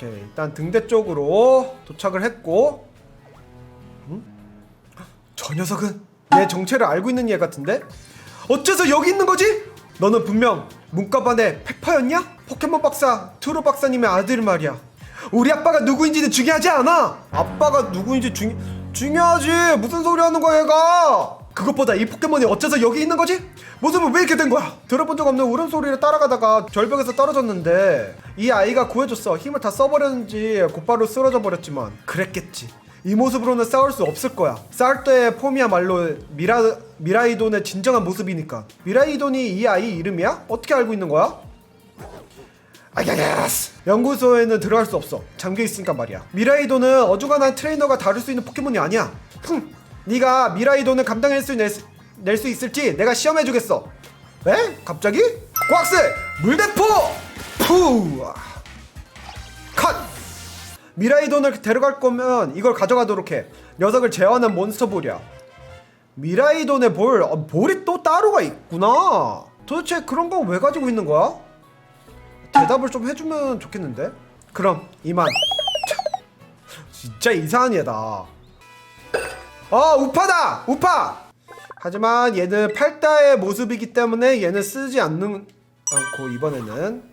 오케이 일단 등대 쪽으로 도착을 했고 응? 저 녀석은 내 정체를 알고 있는 얘 같은데? 어째서 여기 있는 거지? 너는 분명 문과반의 페퍼였냐? 포켓몬 박사 트루 박사님의 아들 말이야 우리 아빠가 누구인지는 중요하지 않아 아빠가 누구인지 중, 중요하지 무슨 소리 하는 거야 얘가 그것보다 이 포켓몬이 어째서 여기 있는 거지? 모습은 왜 이렇게 된 거야? 들어본 적 없는 울음소리를 따라가다가 절벽에서 떨어졌는데 이 아이가 구해줬어 힘을 다 써버렸는지 곧바로 쓰러져 버렸지만 그랬겠지 이 모습으로는 싸울 수 없을 거야 싸울 때의 폼이야말로 미라, 미라이돈의 진정한 모습이니까 미라이돈이 이 아이 이름이야? 어떻게 알고 있는 거야? 아야야스 연구소에는 들어갈 수 없어 잠겨 있으니까 말이야 미라이도는 어중간한 트레이너가 다룰 수 있는 포켓몬이 아니야 흥 네가 미라이도는 감당할 수낼수 있을지 내가 시험해 주겠어 에? 갑자기? 꽉스 물대포 푸 컷! 미라이돈을 데려갈 거면 이걸 가져가도록 해 녀석을 제어하는 몬스터볼이야 미라이돈의 볼 어, 볼이 또 따로가 있구나 도대체 그런 거왜 가지고 있는 거야? 대답을 좀 해주면 좋겠는데? 그럼 이만 참, 진짜 이상한 얘다 어 우파다! 우파! 하지만 얘는 팔다의 모습이기 때문에 얘는 쓰지 않는 않고 이번에는.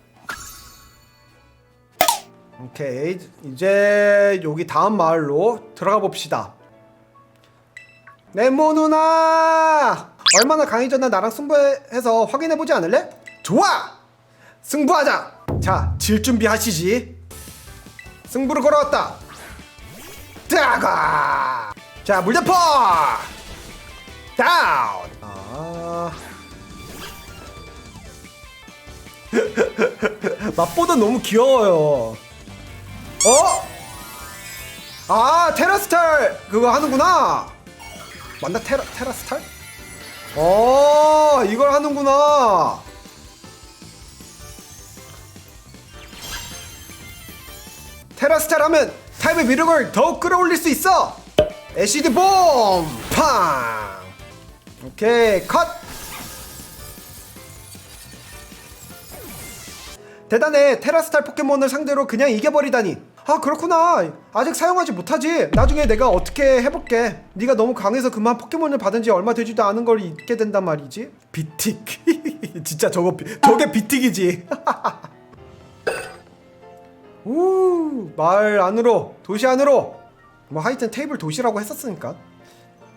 오케이. 이제 여기 다음 마을로 들어가 봅시다. 네모 누나! 얼마나 강해졌나 나랑 승부해서 확인해보지 않을래? 좋아! 승부하자! 자 질 준비하시지. 승부를 걸어왔다. 따가 자 물대포! 다운! 아 맛보다 너무 귀여워요. 어? 아 테라스탈! 그거 하는구나! 맞나? 테라 테라스탈? 어 이걸 하는구나! 테라스탈 하면 타입의 위력을 더욱 끌어올릴 수 있어 애시드 봄! 팡! 오케이 컷! 대단해. 테라스탈 포켓몬을 상대로 그냥 이겨버리다니. 아 그렇구나. 아직 사용하지 못하지. 나중에 내가 어떻게 해볼게. 네가 너무 강해서 그만 포켓몬을 받은 지 얼마 되지도 않은 걸 잊게 된단 말이지. 비틱. 진짜 저거 비- 저게 비틱이지. 우 마을 안으로 도시 안으로 뭐 하여튼 테이블 도시라고 했었으니까.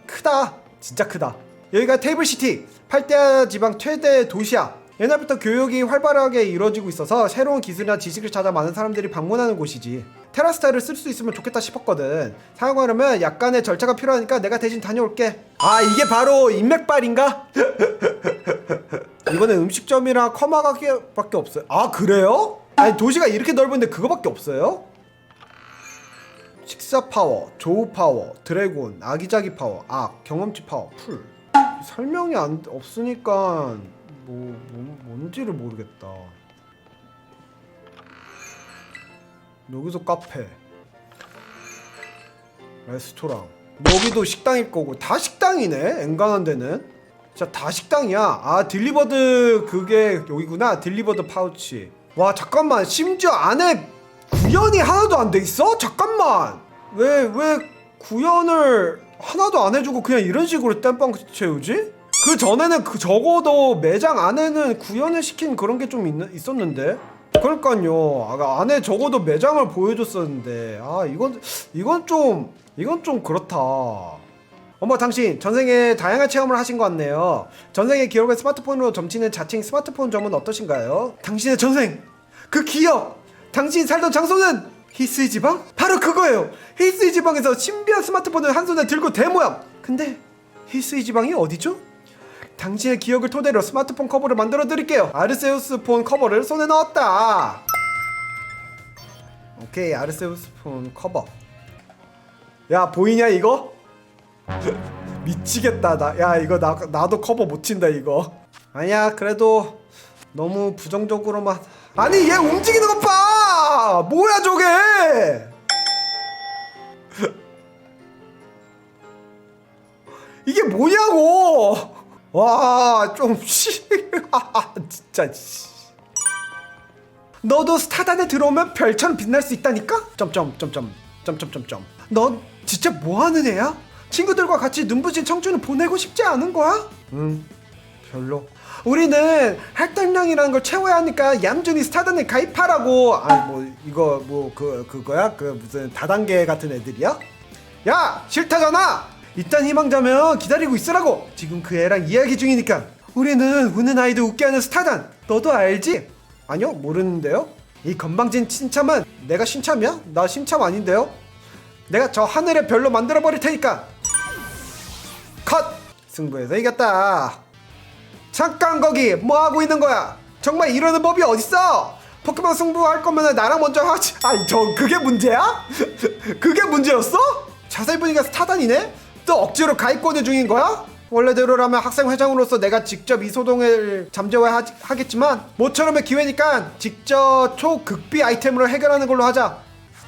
크다. 진짜 크다. 여기가 테이블 시티. 팔대야 지방 최대 도시야. 옛날부터 교육이 활발하게 이루어지고 있어서 새로운 기술이나 지식을 찾아 많은 사람들이 방문하는 곳이지. 테라스타를 쓸 수 있으면 좋겠다 싶었거든. 사용하려면 약간의 절차가 필요하니까 내가 대신 다녀올게. 아 이게 바로 인맥발인가? 이번에 음식점이랑 커마가게밖에 없어요. 아 그래요? 아니 도시가 이렇게 넓은데 그거밖에 없어요? 식사 파워, 조우 파워, 드래곤, 아기자기 파워, 악, 경험치 파워, 풀 설명이 안 없으니까 뭐, 뭐 뭔지를 모르겠다. 여기서 카페, 레스토랑, 여기도 식당일 거고 다 식당이네. 엔간한 데는 진짜 다 식당이야. 아 딜리버드 그게 여기구나. 딜리버드 파우치. 와 잠깐만 심지어 안에 구현이 하나도 안 돼 있어? 잠깐만. 왜 왜 구현을 하나도 안 해주고 그냥 이런 식으로 땜빵 채우지? 그 전에는 그 적어도 매장 안에는 구현을 시킨 그런 게 좀 있었는데? 그러니까요. 아, 안에 적어도 매장을 보여줬었는데. 아 이건 이건 좀 이건 좀 그렇다. 어머 당신. 전생에 다양한 체험을 하신 것 같네요. 전생의 기억을 스마트폰으로 점치는 자칭 스마트폰 점은 어떠신가요? 당신의 전생. 그 기억 당신이 살던 장소는 히스이 지방? 바로 그거예요. 히스이 지방에서 신비한 스마트폰을 한 손에 들고 대모양. 근데 히스이 지방이 어디죠? 당신의 기억을 토대로 스마트폰 커버를 만들어 드릴게요. 아르세우스 폰 커버를 손에 넣었다. 오케이 아르세우스 폰 커버. 야 보이냐 이거? 미치겠다 나. 야 이거 나 나도 커버 못 친다 이거. 아니야 그래도 너무 부정적으로만. 아니 얘 움직이는 것 봐 뭐야 저게 이게 뭐냐고 와좀 씨. 진짜 씨. 너도 스타단에 들어오면 별처럼 빛날 수 있다니까? 점점 점점 점점점점 넌 진짜 뭐하는 애야? 친구들과 같이 눈부신 청춘을 보내고 싶지 않은 거야? 응 별로? 우리는 할당량이라는 걸 채워야 하니까 얌전히 스타단에 가입하라고. 아뭐 이거 뭐 그 그거야? 그 무슨 다단계 같은 애들이야? 야 싫다잖아! 일단 희망자면 기다리고 있으라고! 지금 그 애랑 이야기 중이니까. 우리는 우는 아이들 웃게 하는 스타단. 너도 알지? 아니요 모르는데요. 이 건방진 신참은 내가 신참이야? 나 신참 아닌데요? 내가 저 하늘의 별로 만들어 버릴 테니까. 컷! 승부에서 이겼다 잠깐 거기 뭐 하고 있는 거야 정말 이러는 법이 어딨어 포켓몬 승부할 거면 나랑 먼저 하지 아니 저 그게 문제야? 그게 문제였어? 자세히 보니까 스타단이네? 또 억지로 가입권을 중인 거야? 원래대로라면 학생 회장으로서 내가 직접 이 소동을 잠재워야 하 겠지만 모처럼의 기회니까 직접 초극비 아이템으로 해결하는 걸로 하자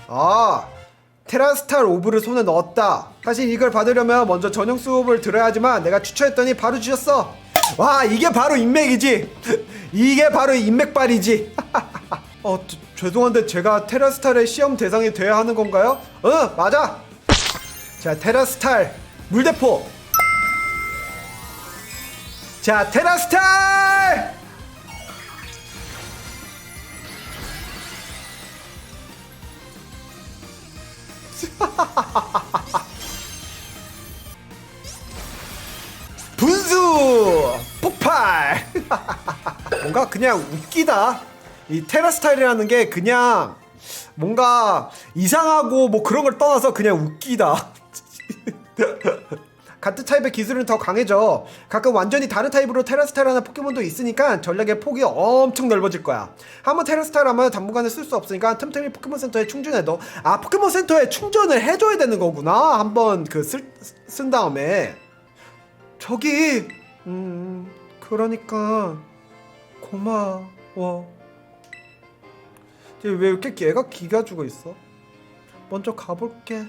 아 테라스탈 오브를 손에 넣었다 사실 이걸 받으려면 먼저 전용 수업을 들어야 하지만 내가 추천했더니 바로 주셨어 와 이게 바로 인맥이지. 이게 바로 인맥발이지. 어 저- 죄송한데 제가 테라스탈의 시험 대상이 돼야 하는 건가요? 응 맞아. 자 테라스탈 물대포. 자 테라스탈 그냥 웃기다. 이 테라 스타일이라는 게 그냥 뭔가 이상하고 뭐 그런 걸 떠나서 그냥 웃기다. 같은 타입의 기술은 더 강해져. 가끔 완전히 다른 타입으로 테라스타일하는 포켓몬도 있으니까 전략의 폭이 엄청 넓어질 거야. 한번 테라스타일 하면 당분간은 쓸 수 없으니까 틈틈이 포켓몬 센터에 충전해도 아 포켓몬 센터에 충전을 해줘야 되는 거구나. 한번 그 쓴 다음에. 저기 음 그러니까 고마워. 왜 이렇게 걔가 기가 죽어 있어? 먼저 가볼게.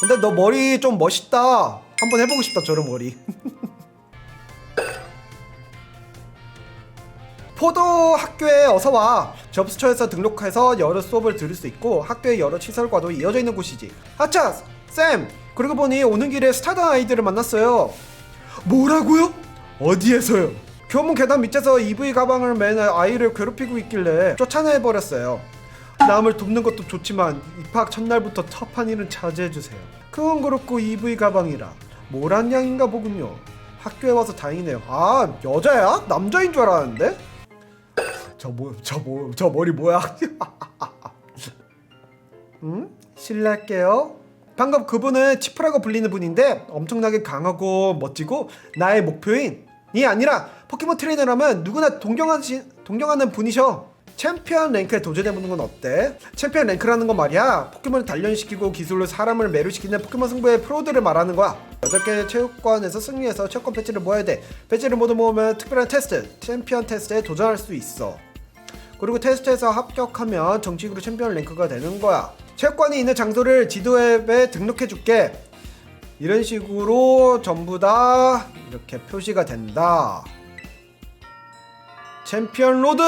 근데 너 머리 좀 멋있다. 한번 해보고 싶다 저런 머리. 포도 학교에 어서 와. 접수처에서 등록해서 여러 수업을 들을 수 있고 학교의 여러 시설과도 이어져 있는 곳이지. 아차 쌤! 그러고 보니 오는 길에 스타단 아이들을 만났어요. 뭐라고요? 어디에서요? 교문 계단 밑에서 EV 가방을 맨 아이를 괴롭히고 있길래 쫓아내버렸어요 남을 돕는 것도 좋지만 입학 첫날부터 터한 일은 자제해주세요 그건 그렇고 EV 가방이라 모란 양인가 보군요 학교에 와서 다행이네요 아 여자야? 남자인 줄 알았는데? 저 뭐, 저 뭐, 저 머리 뭐야? 음? 실례할게요. 방금 그분은 치프라고 불리는 분인데 엄청나게 강하고 멋지고 나의 목표인 이 아니라 포켓몬 트레이너라면 누구나 동경하시, 동경하는 분이셔. 챔피언 랭크에 도전해보는 건 어때? 챔피언 랭크라는 건 말이야 포켓몬을 단련시키고 기술로 사람을 매료시키는 포켓몬 승부의 프로들을 말하는 거야 8개 체육관에서 승리해서 체육관 배지를 모아야 돼 배지를 모두 모으면 특별한 테스트 챔피언 테스트에 도전할 수 있어 그리고 테스트에서 합격하면 정식으로 챔피언 랭크가 되는 거야. 체육관이 있는 장소를 지도 앱에 등록해 줄게. 이런 식으로 전부 다 이렇게 표시가 된다. 챔피언 로드!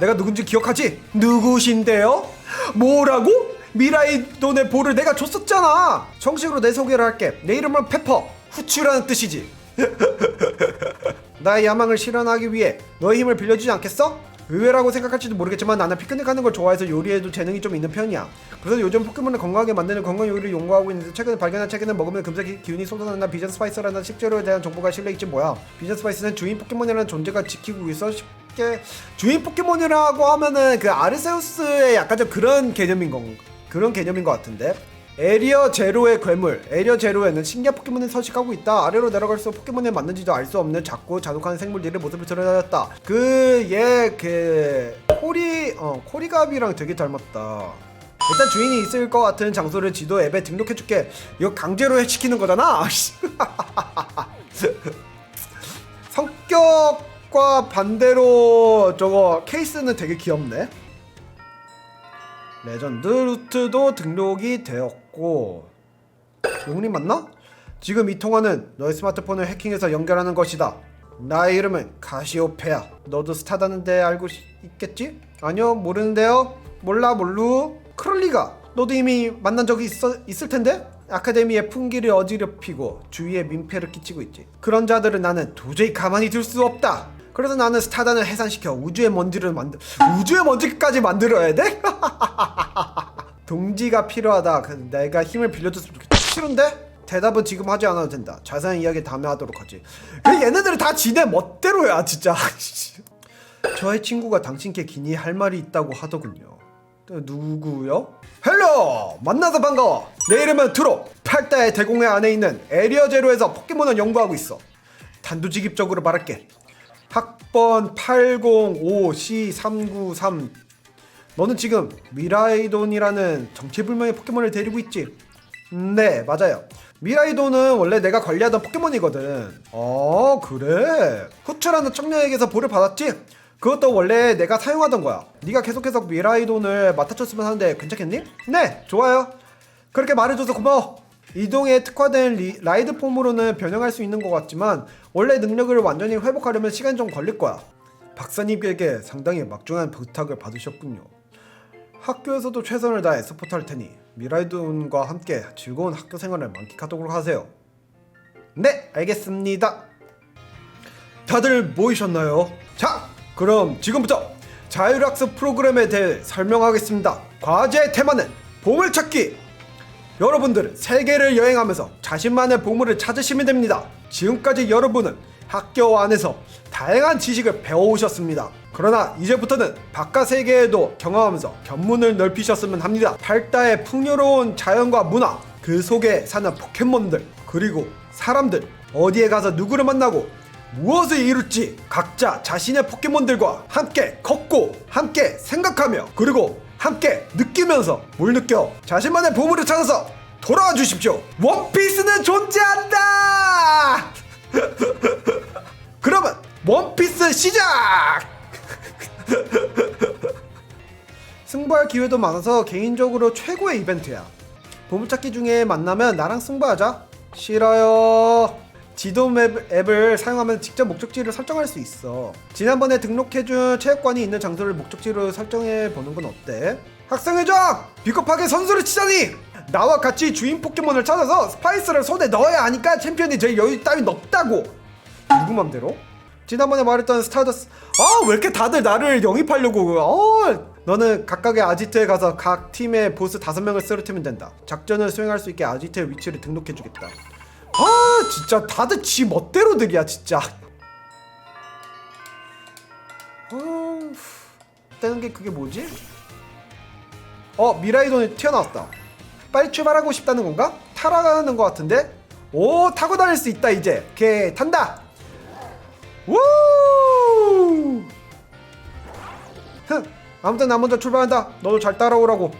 내가 누군지 기억하지? 누구신데요? 뭐라고? 미라이 돈의 볼을 내가 줬었잖아. 정식으로 내 소개를 할게. 내 이름은 페퍼. 후추라는 뜻이지. 나의 야망을 실현하기 위해 너의 힘을 빌려주지 않겠어? 의외라고 생각할지도 모르겠지만 나는 피크닉 하는 걸 좋아해서 요리에도 재능이 좀 있는 편이야. 그래서 요즘 포켓몬을 건강하게 만드는 건강 요리를 연구하고 있는데 최근에 발견한 책에는 먹으면 금세 기- 기운이 솟아난다 비전 스파이스라는 식재료에 대한 정보가 실려있지 뭐야. 비전 스파이스는 주인 포켓몬이라는 존재가 지키고 있어 쉽게 주인 포켓몬이라고 하면은 그 아르세우스의 약간 좀 그런 개념인 건 그런 개념인 것 같은데. 에리어 제로의 괴물 에리어 제로에는 신기한 포켓몬이 서식하고 있다. 아래로 내려갈수록 포켓몬이 맞는지도 알 수 없는 작고 자욱한 생물들의 모습을 드러냈다. 그 얘 그 코리 어 코리갑이랑 되게 닮았다. 일단 주인이 있을 것 같은 장소를 지도 앱에 등록해줄게. 이거 강제로 시키는 거잖아. 성격과 반대로 저거 케이스는 되게 귀엽네. 레전드 루트도 등록이 되었고 용님 맞나? 지금 이 통화는 너의 스마트폰을 해킹해서 연결하는 것이다 나의 이름은 가시오페야 너도 스타다는데 알고 시- 있겠지? 아니요 모르는데요 몰라 몰루 크롤리가 너도 이미 만난 적이 있어, 있을 텐데? 아카데미의 풍기를 어지럽히고 주위에 민폐를 끼치고 있지 그런 자들을 나는 도저히 가만히 둘 수 없다 그래서 나는 스타단을 해산시켜 우주의 먼지를 만들 우주의 먼지까지 만들어야 돼? 동지가 필요하다. 그 내가 힘을 빌려줬으면 좋겠다. 싫은데? 대답은 지금 하지 않아도 된다. 자세한 이야기 다음에 하도록 하지. 그 얘네들은 다 지네 멋대로야, 진짜. 저의 친구가 당신께 기니 할 말이 있다고 하더군요. 또 누구요? 헬로! 만나서 반가워. 내 이름은 트로. 팔다의 대공회 안에 있는 에리어 제로에서 포켓몬을 연구하고 있어. 단도직입적으로 말할게. 학번 805C393 너는 지금 미라이돈이라는 정체불명의 포켓몬을 데리고 있지? 음, 네, 맞아요. 미라이돈은 원래 내가 관리하던 포켓몬이거든. 어, 그래. 후추라는 청년에게서 볼을 받았지? 그것도 원래 내가 사용하던 거야. 네가 계속해서 미라이돈을 맡아줬으면 하는데 괜찮겠니? 네, 좋아요. 그렇게 말해줘서 고마워. 이동에 특화된 리- 라이드 폼으로는 변형할 수 있는 것 같지만 원래 능력을 완전히 회복하려면 시간이 좀 걸릴 거야. 박사님에게 상당히 막중한 부탁을 받으셨군요. 학교에서도 최선을 다해 서포트할 테니 미라이돈과 함께 즐거운 학교 생활을 만끽하도록 하세요. 네, 알겠습니다. 다들 모이셨나요? 자, 그럼 지금부터 자율학습 프로그램에 대해 설명하겠습니다. 과제 테마는 보물찾기. 여러분들은 세계를 여행하면서 자신만의 보물을 찾으시면 됩니다. 지금까지 여러분은 학교 안에서 다양한 지식을 배워오셨습니다. 그러나 이제부터는 바깥 세계에도 경험하면서 견문을 넓히셨으면 합니다. 팔다의 풍요로운 자연과 문화, 그 속에 사는 포켓몬들, 그리고 사람들, 어디에 가서 누구를 만나고 무엇을 이룰지 각자 자신의 포켓몬들과 함께 걷고 함께 생각하며 그리고 함께 느끼면서 뭘 느껴 자신만의 보물을 찾아서 돌아와 주십시오 원피스는 존재한다 그러면 원피스 시작 승부할 기회도 많아서 개인적으로 최고의 이벤트야 보물찾기 중에 만나면 나랑 승부하자 싫어요 지도 맵 앱을 사용하면 직접 목적지를 설정할 수 있어. 지난번에 등록해준 체육관이 있는 장소를 목적지로 설정해 보는 건 어때? 학생회장! 비겁하게 선수를 치자니! 나와 같이 주인 포켓몬을 찾아서 스파이스를 손에 넣어야 하니까 챔피언이 될 여유 따윈 없다고! 누구 맘대로? 지난번에 말했던 스타더스 아 왜 이렇게 다들 나를 영입하려고 어 너는 각각의 아지트에 가서 각 팀의 보스 다섯 명을 쓰러뜨리면 된다 작전을 수행할 수 있게 아지트의 위치를 등록해주겠다 아 진짜 다들 지 멋대로들이야 진짜 어... 뜨는 게 그게 뭐지? 어 미라이돈이 튀어나왔다 빨리 출발하고 싶다는 건가? 타라가는 것 같은데? 오 타고 다닐 수 있다 이제 오케이 탄다 우! 흥 아무튼 나 먼저 출발한다 너도 잘 따라오라고